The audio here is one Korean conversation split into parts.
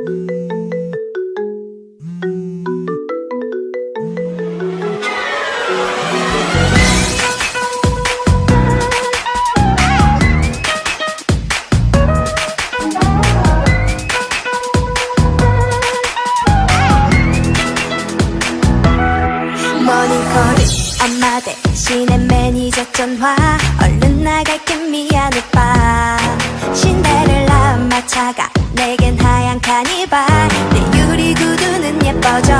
머니거리 엄마 대신에 매니저 전화. 얼른 나갈게 미안 오빠. 신데렐라 마차가. 많이 봐 내 유리 구두는 예뻐져.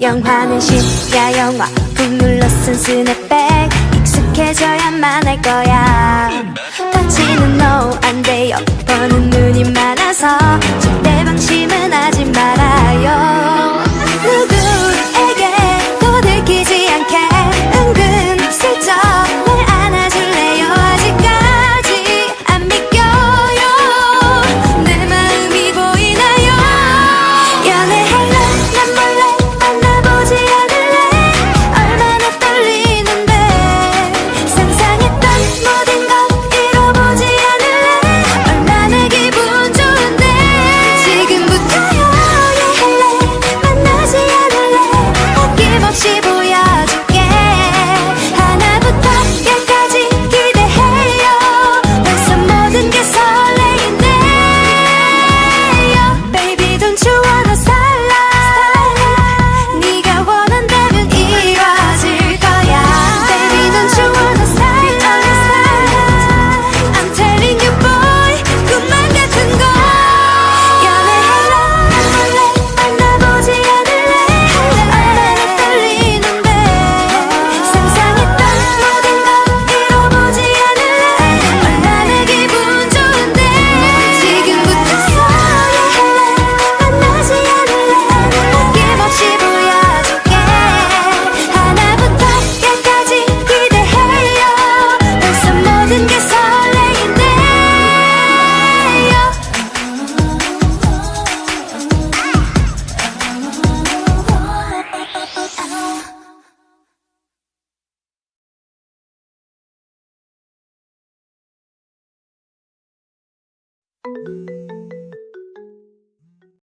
영화는 심야 영화. 북눌러 쓴 스냅백. 익숙해져야만 할 거야. 다치는 no 안 돼요. 버는 눈이 많아서.